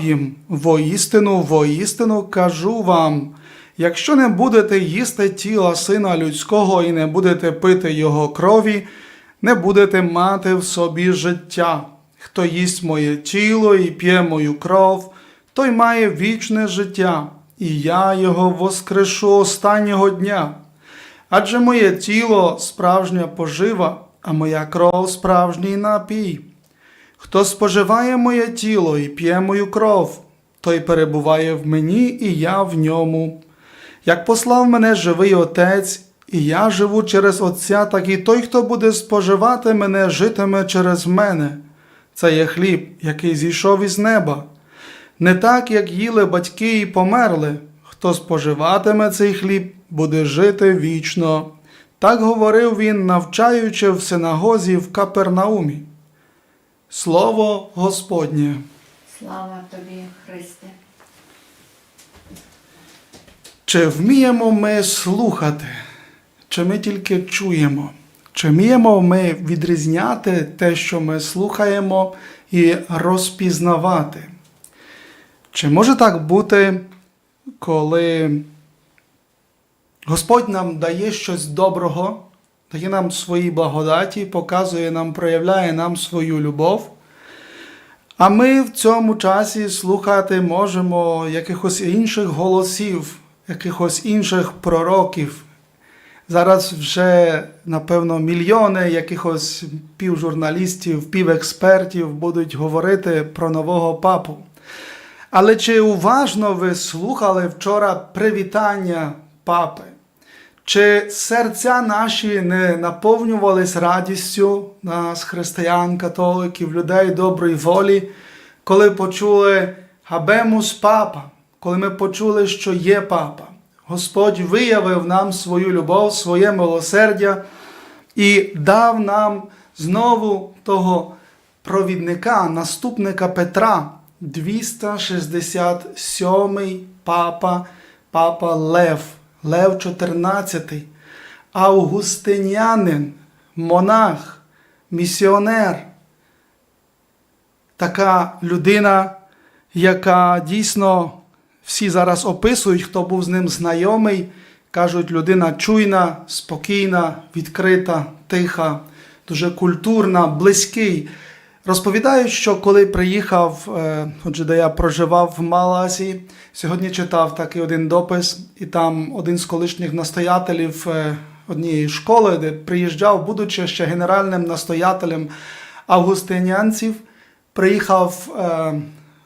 їм воістину, воістину кажу вам, якщо не будете їсти тіла сина людського і не будете пити його крові, не будете мати в собі життя. Хто їсть моє тіло і п'є мою кров, той має вічне життя, і я його воскрешу останнього дня. Адже моє тіло справжня пожива, а моя кров справжній напій. Хто споживає моє тіло і п'є мою кров, той перебуває в мені, і я в ньому. Як послав мене живий Отець, і я живу через Отця, так і той, хто буде споживати мене, житиме через мене. Це є хліб, який зійшов із неба. Не так, як їли батьки і померли. Хто споживатиме цей хліб, буде жити вічно. Так говорив він, навчаючи в синагозі в Капернаумі. Слово Господнє. Слава тобі, Христе. Чи вміємо ми слухати, чи ми тільки чуємо? Чи вміємо ми відрізняти те, що ми слухаємо, і розпізнавати? Чи може так бути, коли Господь нам дає щось доброго, дає нам свої благодаті, показує нам, проявляє нам свою любов? А ми в цьому часі слухати можемо якихось інших голосів, якихось інших пророків. Зараз вже, напевно, мільйони якихось півжурналістів, півекспертів будуть говорити про нового папу. Але чи уважно ви слухали вчора привітання папи? Чи серця наші не наповнювались радістю нас, християн, католиків, людей доброї волі, коли почули Габемус папа, коли ми почули, що є папа? Господь виявив нам свою любов, своє милосердя і дав нам знову того провідника, наступника Петра, 267-й папа, папа Лев, Лев 14, Августинянин, монах, місіонер. Така людина, яка дійсно всі зараз описують, хто був з ним знайомий, кажуть, людина чуйна, спокійна, відкрита, тиха, дуже культурна, близький. Розповідають, що коли приїхав, е, отже, де я проживав в Малазі, сьогодні читав такий один допис, і там один з колишніх настоятелів е, однієї школи, де приїжджав, будучи ще генеральним настоятелем августинянців, приїхав е,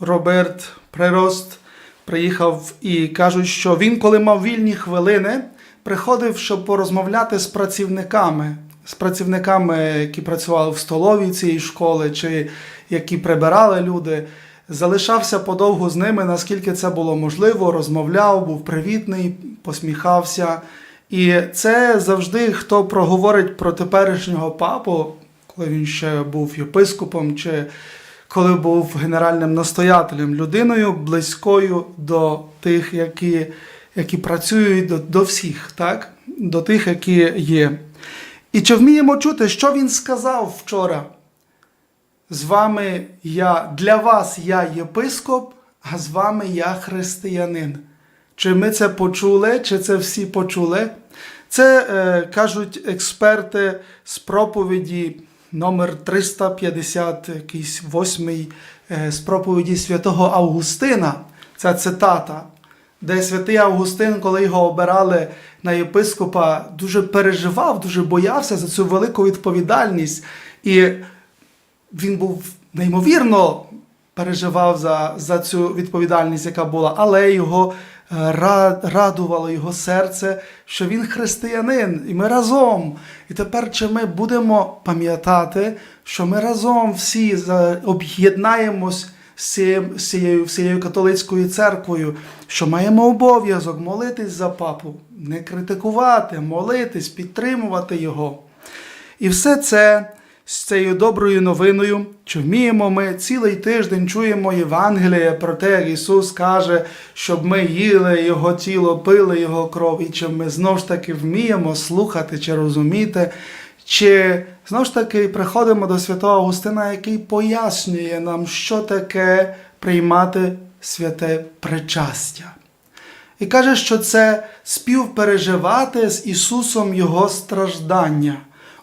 Роберт Прирост, приїхав і кажуть, що він, коли мав вільні хвилини, приходив, щоб порозмовляти з працівниками, з працівниками, які працювали в столовій цієї школи, чи які прибирали люди. Залишався подовгу з ними, наскільки це було можливо, розмовляв, був привітний, посміхався. І це завжди хто проговорить про теперішнього папу, коли він ще був єпископом, чи коли був генеральним настоятелем, людиною близькою до тих, які, які працюють до, до всіх, так? до тих, які є. І чи вміємо чути, що він сказав вчора? З вами я, для вас я єпископ, а з вами я християнин. Чи ми це почули, чи це всі почули? Це е, кажуть експерти з проповіді номер 350, якийсь восьмий е, з проповіді святого Августина. Це цитата, де святий Августин, коли його обирали на єпископа, дуже переживав, дуже боявся за цю велику відповідальність. І він був неймовірно переживав за, за цю відповідальність, яка була, але його е, радувало його серце, що він християнин, і ми разом. І тепер чи ми будемо пам'ятати, що ми разом всі об'єднаємось з цією, всією католицькою церквою, що маємо обов'язок молитись за папу, не критикувати, молитись, підтримувати його. І все це з цією доброю новиною, чи вміємо ми цілий тиждень чуємо Євангеліє про те, як Ісус каже, щоб ми їли Його тіло, пили Його кров, і чи ми знову ж таки вміємо слухати чи розуміти, чи знову ж таки приходимо до святого Августина, який пояснює нам, що таке приймати святе причастя. І каже, що це співпереживати з Ісусом Його страждання.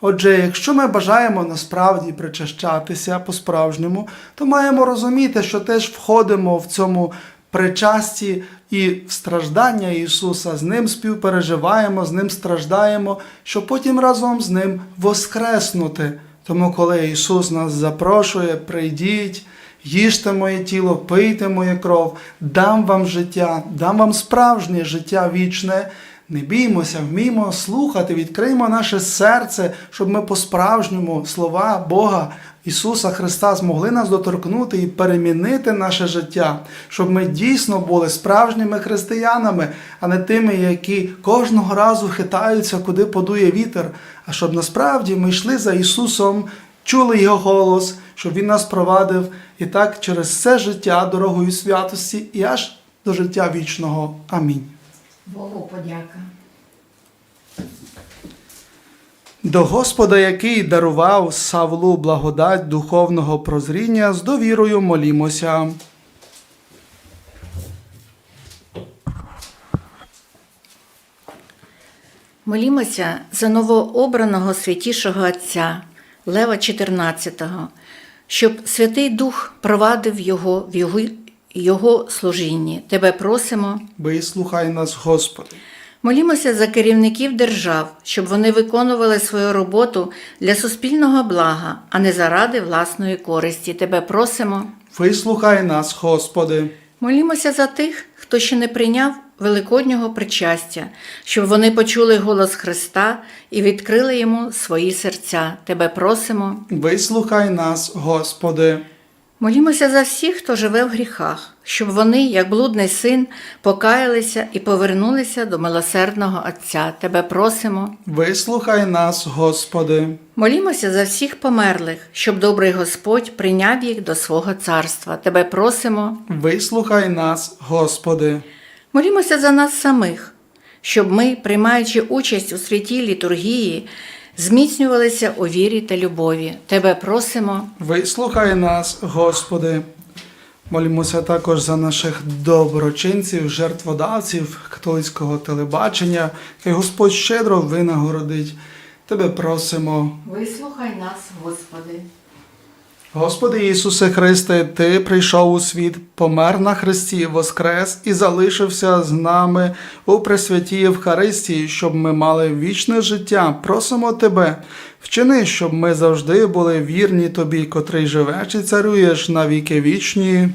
Отже, якщо ми бажаємо насправді причащатися по-справжньому, то маємо розуміти, що теж входимо в цьому причасті і страждання Ісуса, з Ним співпереживаємо, з Ним страждаємо, щоб потім разом з Ним воскреснути. Тому, коли Ісус нас запрошує, прийдіть, їжте моє тіло, пийте моє кров, дам вам життя, дам вам справжнє життя вічне. Не біймося, вміймо слухати, відкриймо наше серце, щоб ми по-справжньому слова Бога Ісуса Христа змогли нас доторкнути і перемінити наше життя, щоб ми дійсно були справжніми християнами, а не тими, які кожного разу хитаються, куди подує вітер, а щоб насправді ми йшли за Ісусом, чули Його голос, щоб Він нас провадив і так через все життя дорогою святості і аж до життя вічного. Амінь. Богу подяка. До Господа, який дарував Савлу благодать духовного прозріння, з довірою молімося. Молімося за новообраного святішого Отця Лева XIV, щоб Святий Дух провадив його в його, його служінні. Тебе просимо. Вислухай нас, Господи. Молімося за керівників держав, щоб вони виконували свою роботу для суспільного блага, а не заради власної користі. Тебе просимо. Вислухай нас, Господи. Молімося за тих, хто ще не прийняв великоднього причастя, щоб вони почули голос Христа і відкрили йому свої серця. Тебе просимо. Вислухай нас, Господи. Молімося за всіх, хто живе в гріхах, щоб вони, як блудний син, покаялися і повернулися до милосердного Отця. Тебе просимо. Вислухай нас, Господи. Молімося за всіх померлих, щоб добрий Господь прийняв їх до свого царства. Тебе просимо. Вислухай нас, Господи. Молімося за нас самих, щоб ми, приймаючи участь у святій літургії, зміцнювалися у вірі та любові. Тебе просимо. Вислухай нас, Господи. Молімося також за наших доброчинців, жертводавців католицького телебачення, хай Господь щедро винагородить. Тебе просимо. Вислухай нас, Господи. Господи Ісусе Христе, Ти прийшов у світ, помер на Христі, воскрес і залишився з нами у Пресвятій Євхаристії, щоб ми мали вічне життя. Просимо Тебе, вчини, щоб ми завжди були вірні Тобі, котрий живеш і царюєш на віки вічні.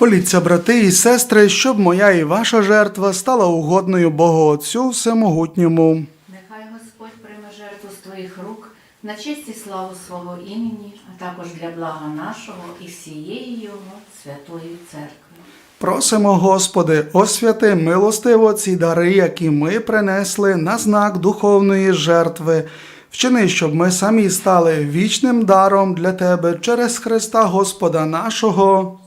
Моліться, брати і сестри, щоб моя і ваша жертва стала угодною Богу Отцю Всемогутньому. Нехай Господь прийме жертву з твоїх рук на честь і славу свого імені, а також для блага нашого і всієї Його святої церкви. Просимо, Господи, освяти милостиво ці дари, які ми принесли на знак духовної жертви. Вчини, щоб ми самі стали вічним даром для Тебе через Христа Господа нашого.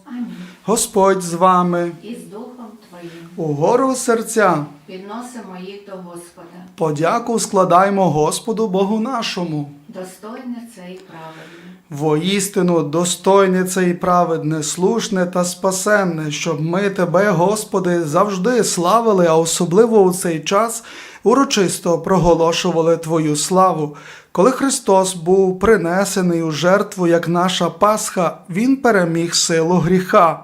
Господь з вами. І з Духом Твоїм Угору серця. підносимо їх до Господа. Подяку складаймо Господу Богу нашому. Достойне це і правильне. Воістину достойне це і праведне, слушне та спасенне, щоб ми Тебе, Господи, завжди славили, а особливо у цей час урочисто проголошували Твою славу. Коли Христос був принесений у жертву як наша Пасха, Він переміг силу гріха.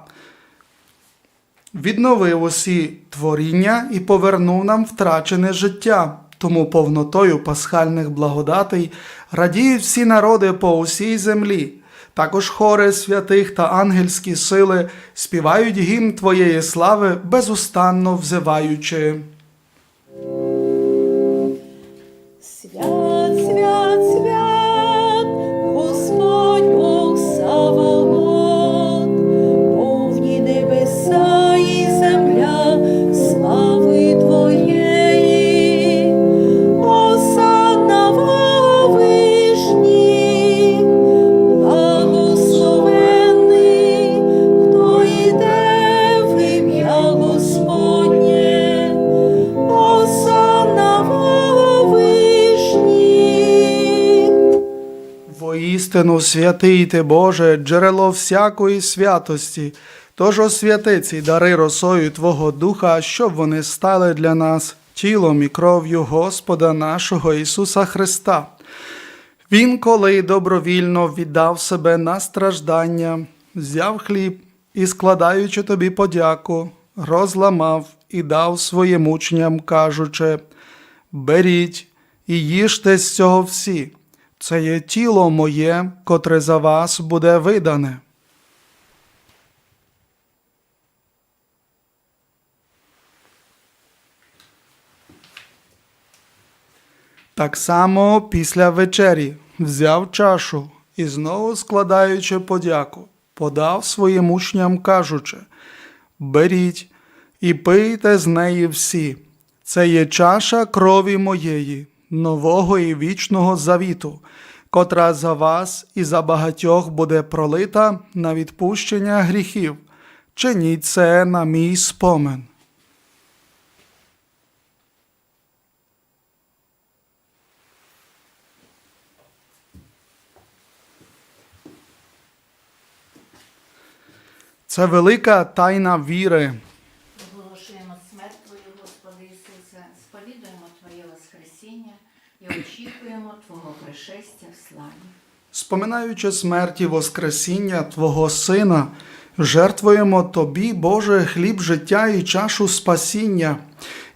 Відновив усі творіння і повернув нам втрачене життя. Тому повнотою пасхальних благодатей радіють всі народи по усій землі. Також хори святих та ангельські сили співають гімн Твоєї слави, безустанно взиваючи. Свят, свят, свят, Господь Бог Саваот, Воістину святий ти Боже, джерело всякої святості. Тож освяти ці дари росою Твого Духа, щоб вони стали для нас тілом і кров'ю Господа нашого Ісуса Христа. Він, коли добровільно віддав себе на страждання, взяв хліб і, складаючи тобі подяку, розламав і дав своїм учням, кажучи: Беріть і їжте з цього всі. Це є тіло моє, котре за вас буде видане. Так само після вечері взяв чашу і знову складаючи подяку, подав своїм учням, кажучи: Беріть і пийте з неї всі. Це є чаша крові моєї, нового і вічного завіту, котра за вас і за багатьох буде пролита на відпущення гріхів. Чиніть це на мій спомин. Це велика тайна віри. Оголошуємо смерть Твою, Господи Ісусе, сповідуємо Твоє Воскресіння і очікуємо Твого пришестя в славі. Споминаючи смерті Воскресіння Твого Сина, жертвуємо Тобі, Боже, хліб життя і чашу спасіння,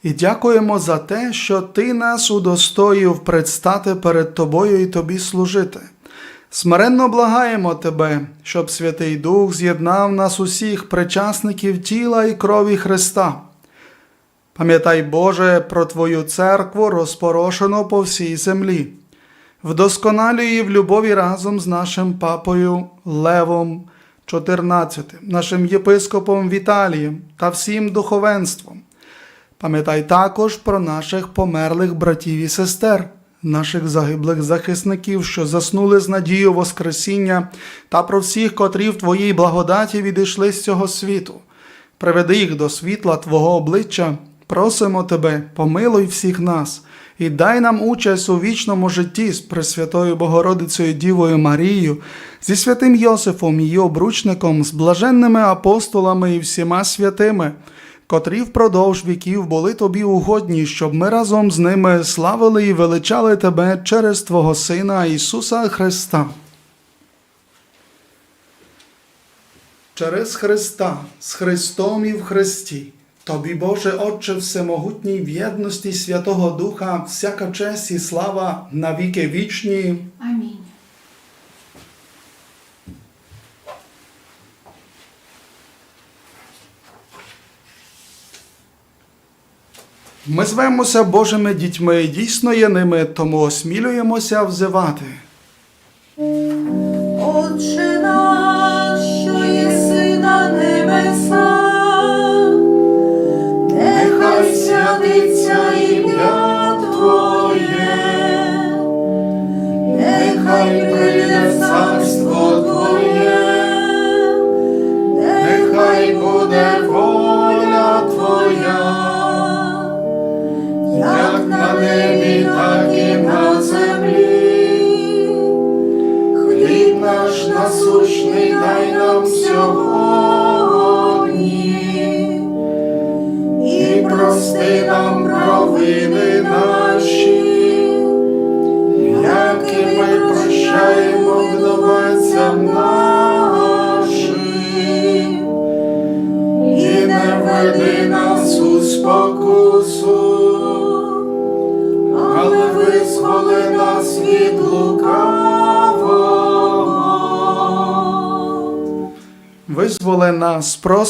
і дякуємо за те, що Ти нас удостоїв предстати перед Тобою і Тобі служити. Смиренно благаємо Тебе, щоб Святий Дух з'єднав нас усіх причасників тіла і крові Христа. Пам'ятай, Боже, про Твою церкву, розпорошену по всій землі. Вдосконалюй її в любові разом з нашим папою Левом XIV, нашим єпископом Віталієм та всім духовенством. Пам'ятай також про наших померлих братів і сестер, наших загиблих захисників, що заснули з надією Воскресіння, та про всіх, котрі в Твоїй благодаті відійшли з цього світу. Приведи їх до світла Твого обличчя, просимо Тебе, помилуй всіх нас і дай нам участь у вічному житті з Пресвятою Богородицею Дівою Марією, зі святим Йосифом, її обручником, з блаженними апостолами і всіма святими, котрі впродовж віків були тобі угодні, щоб ми разом з ними славили і величали Тебе через Твого Сина Ісуса Христа. Через Христа, з Христом і в Христі. Тобі, Боже, Отче Всемогутній, в єдності Святого Духа, всяка честь і слава навіки вічні. Амінь. Ми звемося Божими дітьми, дійсно є ними, тому осмілюємося взивати.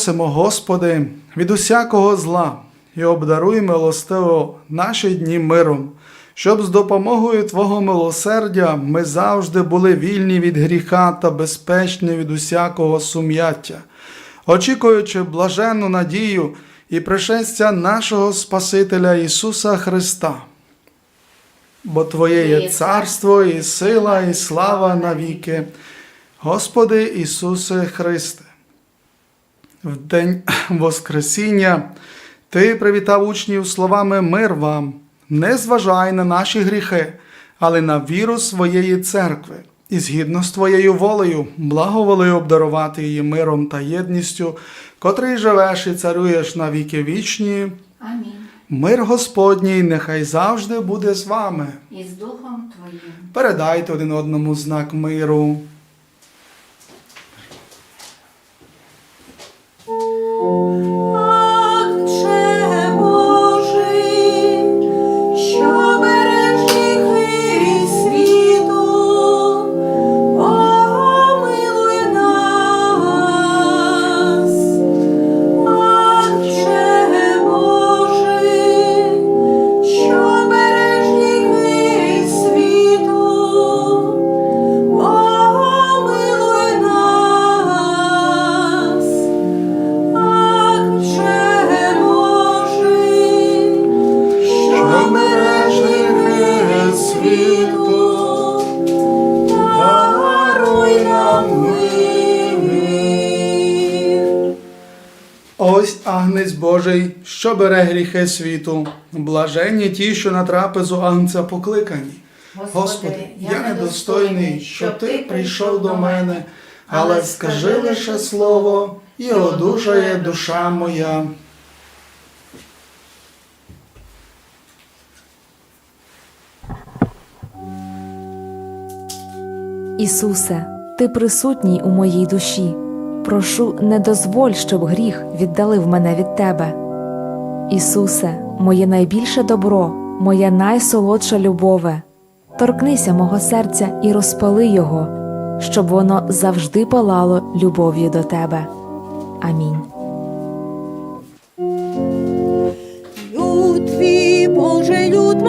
Просимо, Господи, від усякого зла і обдаруй милостиво наші дні миром, щоб з допомогою Твого милосердя ми завжди були вільні від гріха та безпечні від усякого сум'яття, очікуючи блаженну надію і пришестя нашого Спасителя Ісуса Христа. Бо Твоє є царство, і сила, і слава навіки. Господи Ісусе Христе, в день Воскресіння Ти привітав учнів словами мир вам, не зважай на наші гріхи, але на віру своєї церкви, і згідно з Твоєю волею благоволи обдарувати її миром та єдністю, котрий живеш і царюєш на віки вічні. Амінь. Мир Господній нехай завжди буде з вами. І з Духом Твоїм. Передайте один одному знак миру. Отче Ось агнець Божий, що бере гріхи світу. Блаженні ті, що на трапезу агнця покликані. Господи, я недостойний, щоб ти прийшов до мене, але скажи лише слово, і одужає душа моя. Ісусе, Ти присутній у моїй душі. Прошу, не дозволь, щоб гріх віддалив мене від Тебе. Ісусе, моє найбільше добро, моя найсолодша любове, торкнися мого серця і розпали його, щоб воно завжди палало любов'ю до Тебе. Амінь. Боже, люд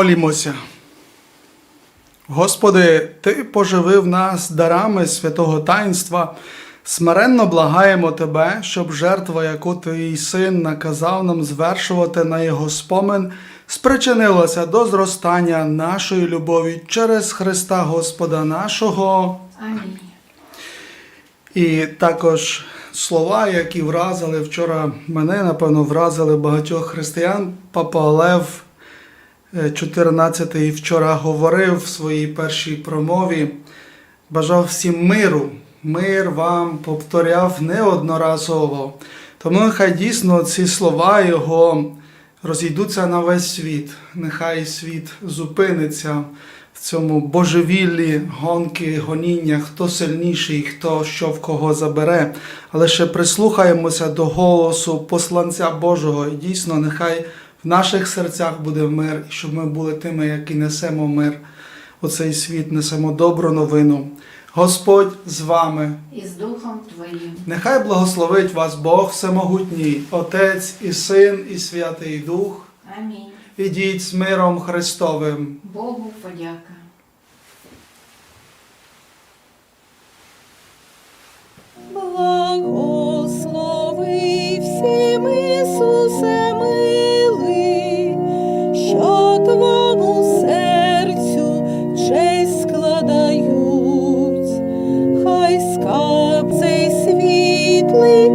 Молімося. Господи, Ти поживив нас дарами святого таїнства. Смиренно благаємо Тебе, щоб жертва, яку Твій син наказав нам звершувати на Його спомин, спричинилася до зростання нашої любові через Христа Господа нашого. Амінь. І також слова, які вразили вчора мене, напевно, вразили багатьох християн. Папа Лев е, 14 вчора говорив в своїй першій промові, бажав всім миру. Мир вам повторяв неодноразово. Тому нехай дійсно ці слова його розійдуться на весь світ. Нехай світ зупиниться в цьому божевіллі, гонки, гоніння, хто сильніший, хто що в кого забере. Але ще прислухаємося до голосу посланця Божого. І дійсно, нехай в наших серцях буде мир, і щоб ми були тими, які несемо мир у цей світ, несемо добру новину. Господь з вами. І з Духом Твоїм. Нехай благословить вас Бог Всемогутній, Отець і Син, і Святий Дух. Амінь. Ідіть з миром Христовим. Богу подяка. Благослови всім Ісусе please.